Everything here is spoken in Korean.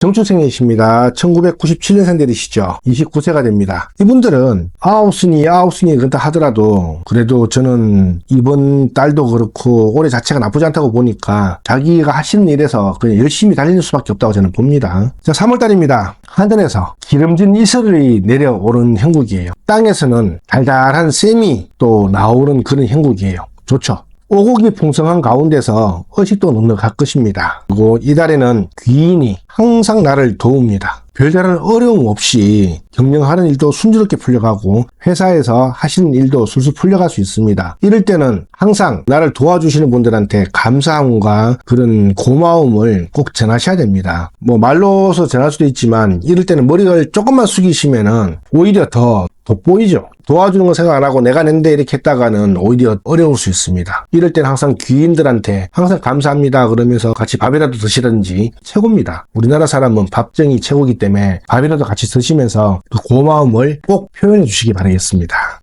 정춘생이십니다. 1997년생 들이시죠. 29세가 됩니다. 이분들은 아홉순이 아홉순이 그렇다 하더라도 그래도 저는 이번 달도 그렇고 올해 자체가 나쁘지 않다고 보니까 자기가 하시는 일에서 그냥 열심히 달리는 수밖에 없다고 저는 봅니다. 자, 3월달입니다. 하늘에서 기름진 이슬이 내려오는 형국이에요. 땅에서는 달달한 샘이 또 나오는 그런 형국이에요. 좋죠. 오곡이 풍성한 가운데서 의식도 넉넉할 것입니다. 그리고 이달에는 귀인이 항상 나를 도웁니다. 별다른 어려움 없이 경영하는 일도 순조롭게 풀려가고 회사에서 하시는 일도 술술 풀려갈 수 있습니다. 이럴 때는 항상 나를 도와주시는 분들한테 감사함과 그런 고마움을 꼭 전하셔야 됩니다. 뭐 말로서 전할 수도 있지만 이럴 때는 머리를 조금만 숙이시면은 오히려 더 돋보이죠. 도와주는 거 생각 안 하고 내가 낸데 이렇게 했다가는 오히려 어려울 수 있습니다. 이럴 때는 항상 귀인들한테 항상 감사합니다 그러면서 같이 밥이라도 드시든지 최고입니다. 우리나라 사람은 밥정이 최고기 때문에 밥이라도 같이 드시면서 그 고마움을 꼭 표현해 주시기 바라겠습니다.